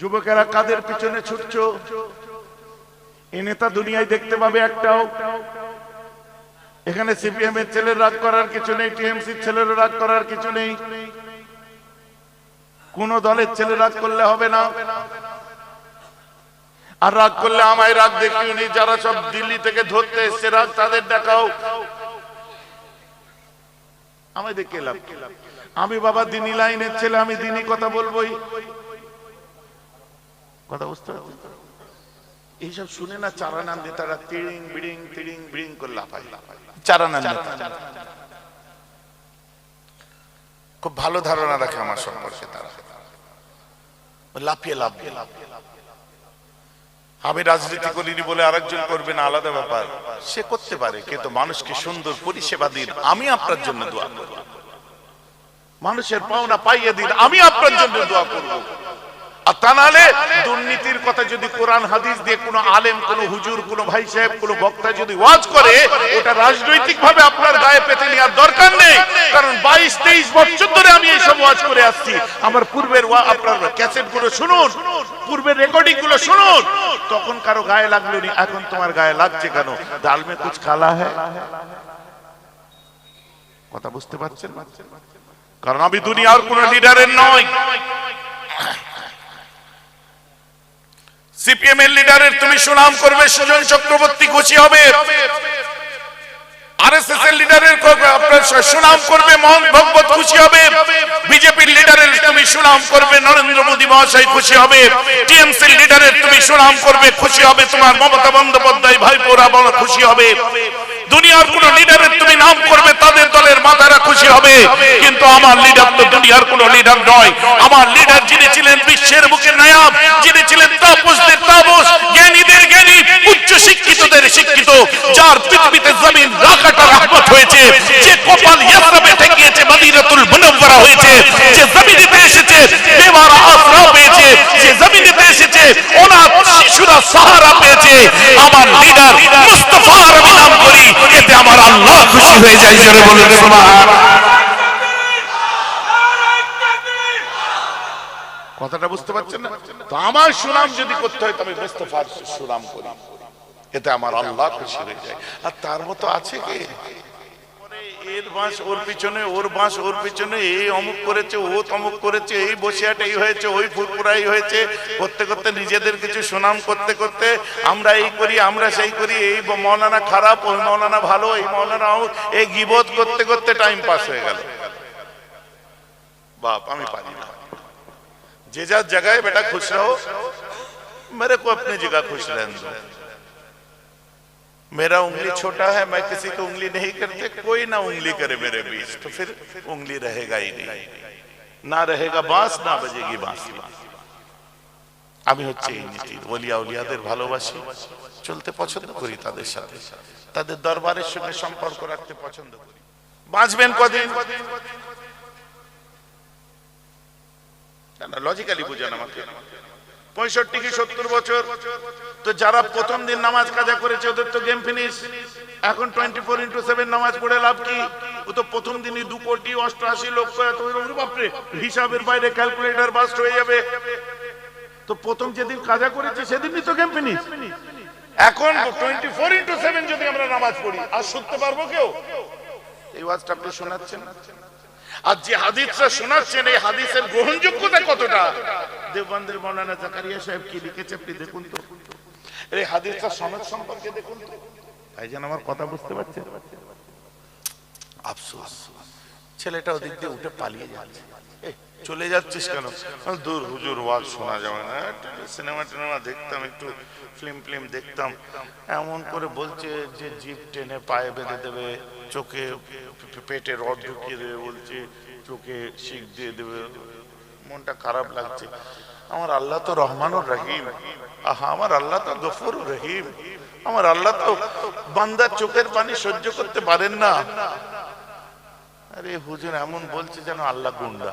যুবকেরা কাদের পিছনে ছুটছো? এ নেতা দুনিয়ায় দেখতে পাবে একটাও। এখানে সিপিএম এর ছেলের রাগ করার কিছু নেই টিএমসি ছেলের রাগ করার কিছু নেই। কোন দলের ছেলে রাগ করলে হবে না। আর রাগ করলে আমায় রাগ দেখিও নি, যারা সব দিল্লি থেকে ধরতে এসছে, রাগ তাদের দেখাও। আমায় দেখে আমি বাবা দিনী লাইনের ছেলে, আমি দিনী কথা বলবোই। কথা বুঝতে পারছি এইসব শুনে না চারানার নেতারা তিড়িং বিড়িং তিড়িং বিড়িং করে লাফায়। চারানার নেতা খুব ভালো ধারণা রাখে আমার সম্পর্কে তারা। লাফিয়ে লাভ আমি রাজনীতি করিনি বলে আরেকজন করবে না আলাদা ব্যাপার। সে করতে পারে কিন্তু মানুষকে সুন্দর পরিষেবা দিন। আমি আপনার জন্য দোয়া করব। মানুষের পাওনা পাইয়ে দিন আমি আপনার জন্য দোয়া করব। আর তা নাহলে দুর্নীতির কথা যদি কোরআন, হাদিস দিয়ে কোনো আলেম, কোনো হুজুর, কোনো ভাই সাহেব, কোনো বক্তা যদি ওয়াজ করে, ওটা রাজনৈতিক ভাবে আপনার গায়ে পেতে নেওয়ার দরকার নেই। কারণ বাইশ, তেইশ বছর ধরে আমি এইসব ওয়াজ করে আসছি। আমার পূর্বের আপনার ক্যাসেটগুলো শুনুন, পূর্বের রেকর্ডিংগুলো শুনুন। তখন কারও গায়ে লাগল নি, এখন তোমার গায়ে লাগছে কেন? দাল মে কুছ কালা হ্যাঁ কথা বুঝতে পারছেন? কারণ আমি দুনিয়ার কোন লিডারের নয় সিপিএম এর লিডারের তুমি সুনাম করবে, সুজন চক্রবর্তী খুশি হবে। আরএসএস এর লিডারের আপনার সুনাম করবে, মোহন ভগবত খুশি হবে। বিজেপির লিডারের তুমি সুনাম করবে, নরেন্দ্র মোদী মহাশয় খুশি হবে। টিএমসি লিডারের তুমি সুনাম করবে, খুশি হবে। তোমার মমতা বন্দ্যোপাধ্যায়, ভাইপোরা বড় খুশি হবে। দুনিয়ার কোন লিডারের তুমি নাম করবে, তাদের দলের মাথারা খুশি হবে। কিন্তু আমার লিডার তো দুনিয়ার কোন লিডার নয়। আমার লিডার যিনি ছিলেন বিশ্বের মুখে নায়াব, যিনি ছিলেন তাপসদের তাপস, জ্ঞানীদের জ্ঞানী উচ্চ শিক্ষিতদের শিক্ষিত, যার পৃথিবীতে জমিন রাখাটা রহমত হয়েছে, যে কপাল মদিনাতুল মুনাওয়ারা হয়েছে, যে এসেছে, বেমার আশ্রা পেয়েছে, যে এসেছে শিশুরা সাহারা পেয়েছে, আমার লিডার করি এতে আমার আল্লাহ খুশি হয়ে যায়, জোরে বলুন সুবহান কথাটা বুঝতে পারছেন না? তো আমার সুনাম যদি করতে হয় তবে মুস্তাফার সুনাম করি। এতে আমার আল্লাহ খুশি হয়ে যায়। আর তার মতো আছে কি? এর বাঁশ ওর পিছনে ওর বাঁশ ওর পিছনে এই অমুক করেছে ও তমুক করেছে এই বসিয়াট এই হয়েছে ওই ফুরপুরাই হয়েছে। করতে করতে নিজেদের কিছু সুনাম করতে করতে আমরা এই করি আমরা সেই করি এই মৌলানা খারাপ ওই মৌলানা ভালো এই মৌলানা অমুক, এই গিবত করতে করতে টাইম পাস হয়ে গেল। বাপ আমি পারি না। जे जा जगह है बेटा खुश रहो मेरे को अपनी जगह खुश रहने दो मेरा उंगली छोटा है मैं किसी को उंगली नहीं करते कोई ना उंगली करे मेरे बीच तो फिर उंगली रहेगा ही नहीं ना रहेगा बांस ना बजेगी बांसुरी আমি হচ্ছে এই নীতির ওলিয়া উলিয়াদের ভালোবাসি চলতে পছন্দ করি তাদের সাথে তাদের দরবারের সঙ্গে সম্পর্ক রাখতে পছন্দ করি বাঁচবেন কদিন না লজিক্যালি বুঝেন আমাকে। পঁয়ষট্টি কি সত্তর বছর? তো যারা প্রথম দিন নামাজ কাজা করেছে, ওদের তো গেম ফিনিশ এখন টোয়েন্টি ফোর ইন্টু সেভেন নামাজ পড়ে লাভ কি? ও তো প্রথম দিনই দু কোটি অষ্টআশি লক্ষ এত বাপরে, হিসাবের বাইরে ক্যালকুলেটর বাস্ট হয়ে যাবে। তো প্রথম যেদিন কাজা করেছে, সেদিনই তো গেম ফিনিশ এখন টোয়েন্টি ফোর ইন্টু সেভেন যদি আমরা নামাজ পড়ি, আর শুনতে পারব কেউ? এই ওয়াজটা আপনি শোনাচ্ছেন? আর যে হাদিসটা শোনাচ্ছেন এই হাদিসের গ্রহণযোগ্যতা কতটা? দেববন্দের মৌলানা জাকারিয়া সাহেব কি লিখেছে আপনি দেখুন তো। এই হাদিসটা সনদ সম্পর্কে দেখুন তো। তাই যেন আমার কথা বুঝতে পারছেন আফসোস। ছেলেটা ওদিক দিয়ে উঠে পালিয়ে যাচ্ছে। চলে যাচ্ছিস কেন? দূর, হুজুর, ওয়াজ শোনা যাবে না। সিনেমা টিনেমা দেখতাম, একটু ফিল্ম ফিল্ম দেখতাম। এমন করে বলছে যে জিপ টেনে পায়ে বেঁধে দেবে, চোখে পেটে রড ঢুকিয়ে দেবে বলছে, চোখে শিখ দিয়ে দেবে। মনটা খারাপ লাগছে। আমার আল্লাহ তো রহমানুর রহিম। আহা, আমার আল্লাহ তো গফুর রহিম। আমার আল্লাহ তো বান্দার চোখের পানি সহ্য করতে পারেন না। আরে হুজুর, এমন বলছে যেন আল্লাহ গুন্ডা।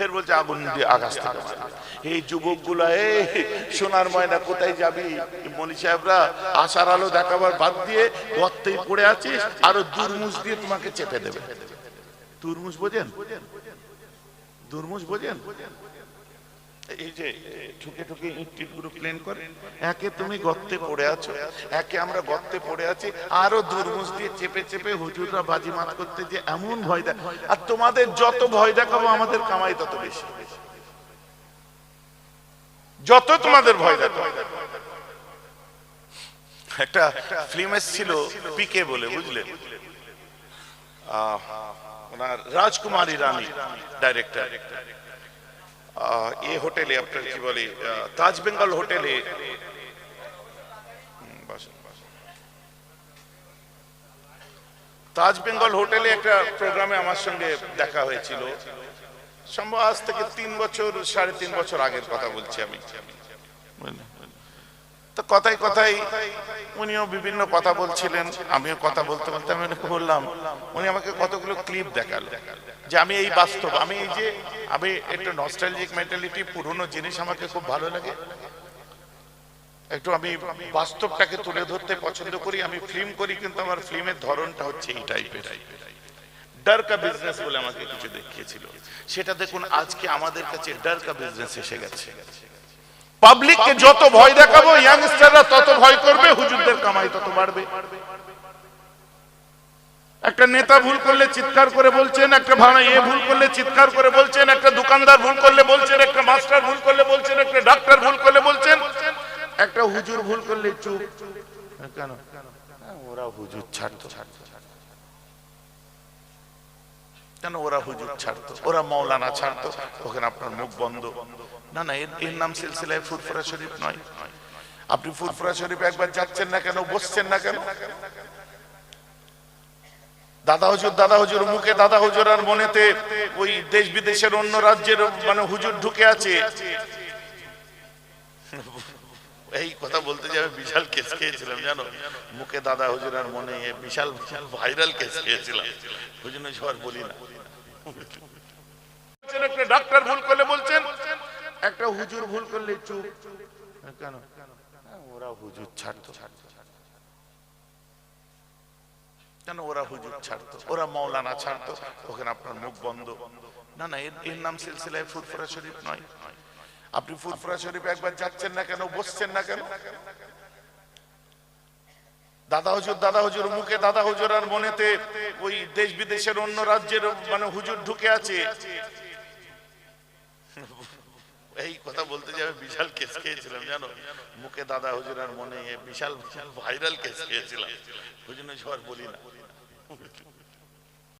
ফের বলছে, আগুন দিয়ে আকাশ থেকে এই যুবকগুলা সোনার ময়না কোথায় যাবি? মনি সাহেবরা আশার আলো দেখাবার বাদ দিয়ে গর্তেই পড়ে আছিস, আরও দুর্মুষ দিয়ে তোমাকে চেপে দেবে। দুর্মুষ বোঝেন? দুর্মুষ বোঝেন? আরও তোমাদের যত ভয় দেখাবো, আমাদের কামাই তত বেশি। যত তোমাদের ভয় দেখাবো। একটা ফিল্ম এসেছিল পিকে বলে বুঝলেন ওনার রাজকুমারী রানী ডাইরেক্টর এ হোটেলে আপনার কি বলে তাজ বেঙ্গল হোটেলে। তাজ বেঙ্গল হোটেলে একটা প্রোগ্রামে আমার সঙ্গে দেখা হয়েছিল সম্ভব আজ থেকে তিন বছর, সাড়ে তিন বছর আগের কথা বলছি আমি বুঝলেন? তো কথায় কথায় উনিও বিভিন্ন কথা বলছিলেন, আমিও কথা বলতে বলতে আমি ওনাকে বললাম, উনি আমাকে কতগুলো ক্লিপ দেখাল, যে আমি এই বাস্তব, আমি এই যে, আমি একটু নস্টালজিক মেন্টালিটি পুরনো জিনিস আমাকে খুব ভালো লাগে। একটু আমি বাস্তবটাকে তুলে ধরতে পছন্দ করি, আমি ফিল্ম করি, কিন্তু আমার ফিল্মের ধরনটা হচ্ছে এই টাইপের ডার কা বিজনেস বলে আমাকে কিছু দেখিয়েছিল। সেটা দেখুন, আজকে আমাদের কাছে ডার কা বিজনেস এসে গেছে। পাবলিককে যত ভয় দেখাবো ইয়াংস্টাররা তত ভয় করবে হুজুরদের কামাই তত বাড়বে। একটা নেতা ভুল করলে চিৎকার করে বলছেন একটা ভাড়া এ ভুল করলে চিৎকার করে বলছেন একটা দোকানদার ভুল করলে বলছেন একটা মাস্টার ভুল করলে বলছেন একটা ডাক্তার ভুল করলে বলছেন একটা হুজুর ভুল করলে চুপ। কেন? হ্যাঁ, ওরা হুজুর ছাড়তো ছাড়তো। কেন ওরা হুজুর ছাড়তো? ওরা মৌলানা ছাড়তো? ওখানে আপনার মুখ বন্ধ। না না, এর নাম সিলসিলায় ফুরফুরা শরীফ নয়। আপনি ফুরফুরা শরীফ একবার যাচ্ছেন না কেন, বসছেন না কেন? দাদা হুজুর দাদা হুজুর মুখে, দাদা হুজুর আর মনেতে ওই দেশ বিদেশের অন্য রাজ্যের মানে হুজুর ঢুকে আছে। এই কথা বলতে যাবে বিশাল কেস খেয়েছিলাম জানো? মুখে দাদা হুজুর আর মনে বিশাল বিশাল ভাইরাল কেস খেয়েছিলাম। জন্য সবার বলি না। একটা ডাক্তার ভুল করলে বলছেন? একটা হুজুর ভুল করলে চুপ। কেন? হ্যাঁ, ওরা হুজুর ছাড়তো। কেন ওরা হুজুর ছাড়তো? ওরা মৌলানা ছাড়তো। ওখানে আপনার মুখ বন্ধ। না না এর এর নাম সিলসিলায় ফুরফুরা শরীফ নয়। আপনি ফুরফুরা শরীফ একবার যাচ্ছেন না কেন, বসছেন না কেন? দাদা হুজুর দাদা হুজুর, মুখে দাদা হুজুর আর মনেতে ওই দেশ বিদেশের অন্য রাজ্যের মানে হুজুর ঢুকে আছে। এই কথা বলতে যাবে বিশাল কেস খেয়েছিলাম, জানো? মুখে দাদা হুজুর আর মনে বিশাল বিশাল ভাইরাল কেস খেয়েছিলাম। সবার বলি না।